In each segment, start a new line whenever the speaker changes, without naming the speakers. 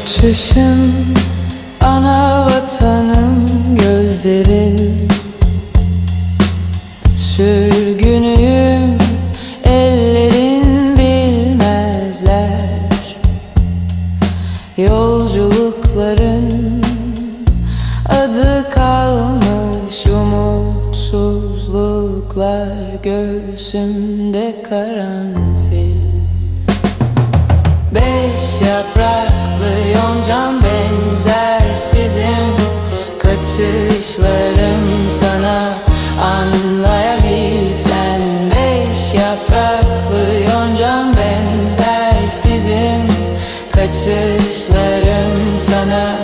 Kaçışım ana vatanım gözlerin Sürgünüyüm ellerin bilmezler. Yolculukların adı kalmış umutsuzluklar Göğsümde karanfil. Beş yapraklı yoncam benzersizim Kaçışlarım sana. Anlayabilsen Beş yapraklı yoncam benzersizim Kaçışlarım sana.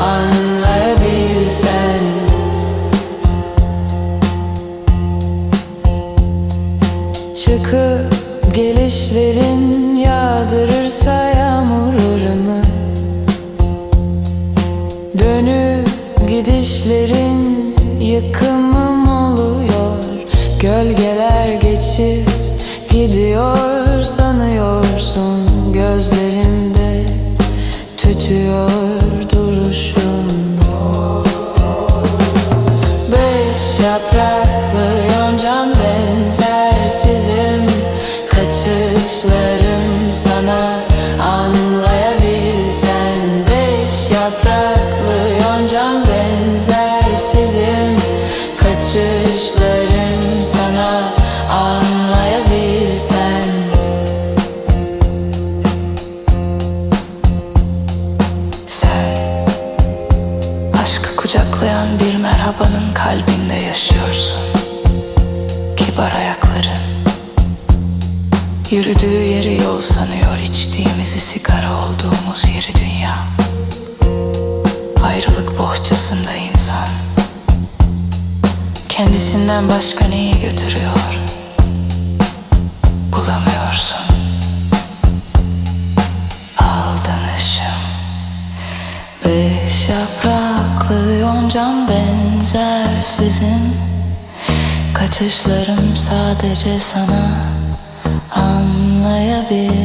Anlayabilsen. Çıkıp gelişlerin yağdırırsa Dönüp gidişlerin yıkımım oluyor. Gölgeler geçip gidiyor sanıyorsun. Gözlerimde tütüyor Aşkı kucaklayan bir merhabanın kalbinde yaşıyorsun. Kibar ayakların. Yürüdüğü yeri yol sanıyor. İçtiğimizi sigara olduğumuz yeri dünya. Ayrılık bohçasında insan. Kendisinden başka neyi götürüyor? Bulamıyorsun yoncam benzersizim Kaçışlarım sadece sana anlayabilsen